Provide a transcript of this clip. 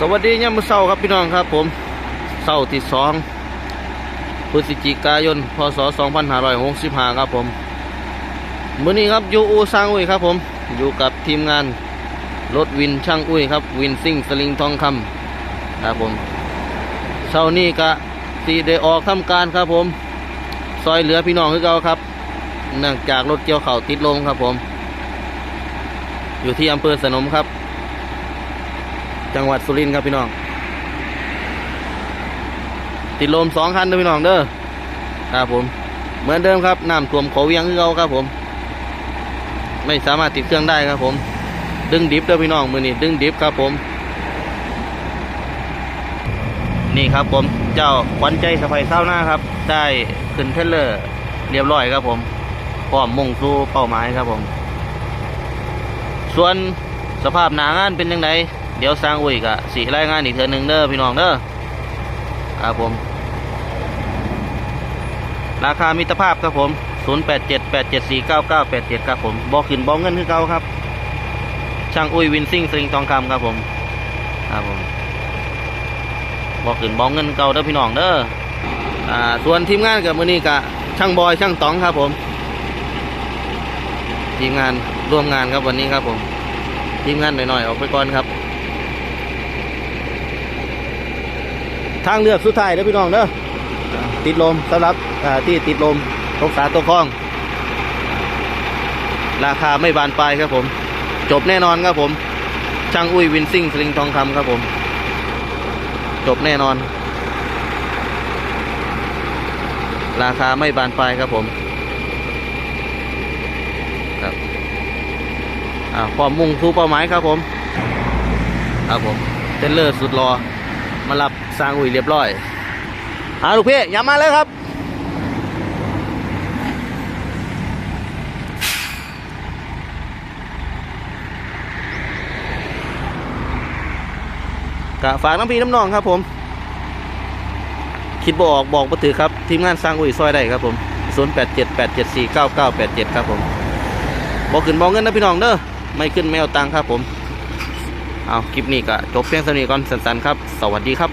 สวัสดียามมื้อเช้าครับพี่น้องครับผมเช้าที่สองพฤศจิกายน พศ 2565 ครับผมมื้อนี้ครับอยู่อู่สร้างอุ้ยครับผมอยู่กับทีมงานรถวินช่างอุ้ยครับ วินซิ่งสลิงทองคำครับผมเช้านี้ก็สีได้ออกทำการครับผม ซอยเหลือพี่น้องคือเก่าครับเนื่องจากรถเกี่ยวเข่าวติดลมครับผม อยู่ที่อำเภอสนมครับ จังหวัดสุรินทร์ครับพี่น้อง ติดลมสองคันเด้อพี่น้องเด้อครับผม เหมือนเดิมครับน้ำท่วมเขาเวียงคือเก่าครับผม ไม่สามารถติดเครื่องได้ครับผม ดึงดิฟเด้อพี่น้องมือนี้ดึงดิฟครับผม นี่ครับผมเจ้าขวัญใจสะพายเศร้าหน้าครับ ได้ขึ้นเทเลอร์เรียบร้อยครับผมพร้อมมุ่งสู่เป้าหมายครับผม ส่วนสภาพหนางานเป็นยังไง เดี๋ยวสร้างอุ้ยกะสีรายงานอีกเทือหนึ่งเด้อพี่น้องเด้อครับผม ราคามิตรภาพครับผม 0878749987 ครับผมบอกขึ้นบอกเงินคือเก่าครับ ช่างอุ้ยวินซิ่งสลิงทองคำครับผมครับผมบอกขึ้นบอกเงินเก่าเด้อพี่น้องเด้ออ่าส่วนทีมงานกับมือนี้กะช่างบอยช่างตองครับผม ทีมงานร่วมงานครับวันนี้ครับผมทีมงานหน่อยๆออกไปก่อนครับ ทางเลือกสุดท้ายเด้อพี่น้องเด้อติดลมสำหรับที่ติดลมตกสาตัวคล้อง ราคาไม่บานปลายครับผม จบแน่นอนครับผม ช่างอุ้ยวินซิ่งสลิงทองคำครับผม จบแน่นอน ราคาไม่บานปลายครับผมครับความมุ่งสู่เป้าหมายครับผม ครับผมเทรลเลอร์สุดรอ มารับสร้างอุ้ยเรียบร้อยหาลูกพี่อย่ามาเลยครับกะฝากน้ำพี่น้ำนองครับผม คิดบออกบอกมาถือครับ ทีมงานสร้างอุ้ยซอยได้ครับผม0878749987 ครับผมบอกขึ้นบอกเงินนะพี่น้องเด้อไม่ขึ้นไม่เอาตังค์ครับผม เอาคลิปนี้ก็จบเพียงเท่านี้ก่อนสั้นๆครับ สวัสดีครับ